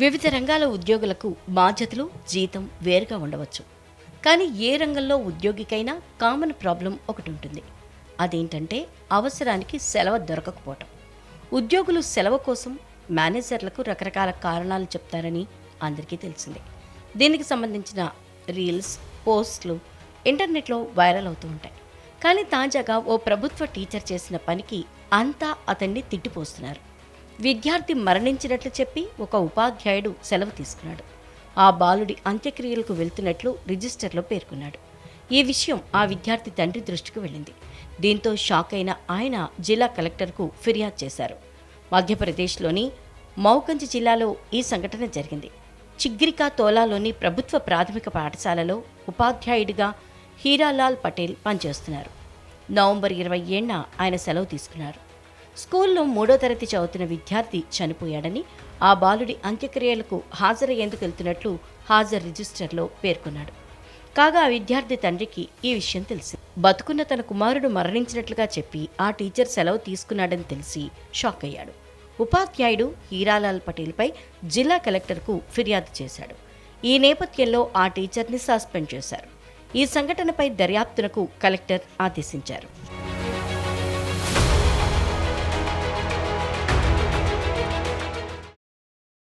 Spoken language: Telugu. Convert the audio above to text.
వివిధ రంగాల ఉద్యోగులకు బాధ్యతలు జీతం వేరుగా ఉండవచ్చు. కానీ ఏ రంగంలో ఉద్యోగికైనా కామన్ ప్రాబ్లం ఒకటి ఉంటుంది. అదేంటంటే అవసరానికి సెలవు దొరకకపోవటం. ఉద్యోగులు సెలవు కోసం మేనేజర్లకు రకరకాల కారణాలు చెప్తారని అందరికీ తెలిసిందే. దీనికి సంబంధించిన రీల్స్ పోస్ట్లు ఇంటర్నెట్లో వైరల్ అవుతూ ఉంటాయి. కానీ తాజాగా ఓ ప్రభుత్వ టీచర్ చేసిన పనికి అంతా అతన్ని తిట్టిపోస్తున్నారు. విద్యార్థి మరణించినట్లు చెప్పి ఒక ఉపాధ్యాయుడు సెలవు తీసుకున్నాడు. ఆ బాలుడి అంత్యక్రియలకు వెళ్తున్నట్లు రిజిస్టర్లో పేర్కొన్నాడు. ఈ విషయం ఆ విద్యార్థి తండ్రి దృష్టికి వెళ్ళింది. దీంతో షాక్ అయిన ఆయన జిల్లా కలెక్టర్కు ఫిర్యాదు చేశారు. మధ్యప్రదేశ్లోని మౌకంజ్ జిల్లాలో ఈ సంఘటన జరిగింది. చిగ్రికా తోలాలోని ప్రభుత్వ ప్రాథమిక పాఠశాలలో ఉపాధ్యాయుడిగా హీరాలాల్ పటేల్ పనిచేస్తున్నారు. నవంబర్ ఇరవై ఏడున ఆయన సెలవు తీసుకున్నారు. స్కూల్లో మూడో తరగతి చదువుతున్న విద్యార్థి చనిపోయాడని ఆ బాలుడి అంత్యక్రియలకు హాజరయ్యేందుకు వెళ్తున్నట్లు హాజరు రిజిస్టర్లో పేర్కొన్నాడు. కాగా ఆ విద్యార్థి తండ్రికి ఈ విషయం తెలిసి బతుకున్న తన కుమారుడు మరణించినట్లుగా చెప్పి ఆ టీచర్ సెలవు తీసుకున్నాడని తెలిసి షాక్ అయ్యాడు. ఉపాధ్యాయుడు హీరాలాల్ పటేల్పై జిల్లా కలెక్టర్కు ఫిర్యాదు చేశాడు. ఈ నేపథ్యంలో ఆ టీచర్ని సస్పెండ్ చేశారు. ఈ సంఘటనపై దర్యాప్తునకు కలెక్టర్ ఆదేశించారు.